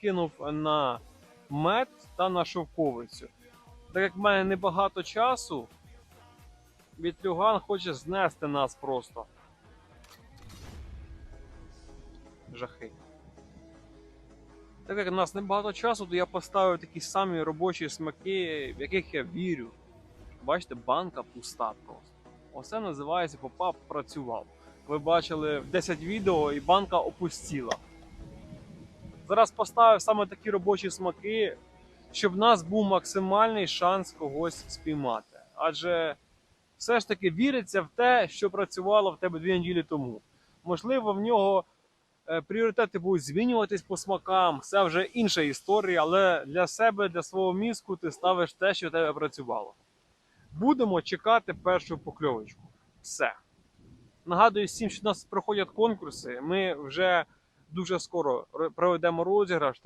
кинув на мед та на шовковицю. Так як в мене небагато часу, Вітлюган хоче знести нас просто. Жахи. Так як в нас небагато часу, то я поставив такі самі робочі смаки, в яких я вірю. Бачите, банка пуста просто. Оце називається попап працював. Ви бачили в 10 відео і банка опустіла. Зараз поставив саме такі робочі смаки, щоб в нас був максимальний шанс когось спіймати. Адже все ж таки віриться в те, що працювало в тебе дві неділі тому. Можливо, в нього е, пріоритети будуть змінюватись по смакам, це вже інша історія, але для себе, для свого мізку ти ставиш те, що в тебе працювало. Будемо чекати першу покльовочку. Все. Нагадую всім, що у нас проходять конкурси. Ми вже дуже скоро ро- проведемо розіграш.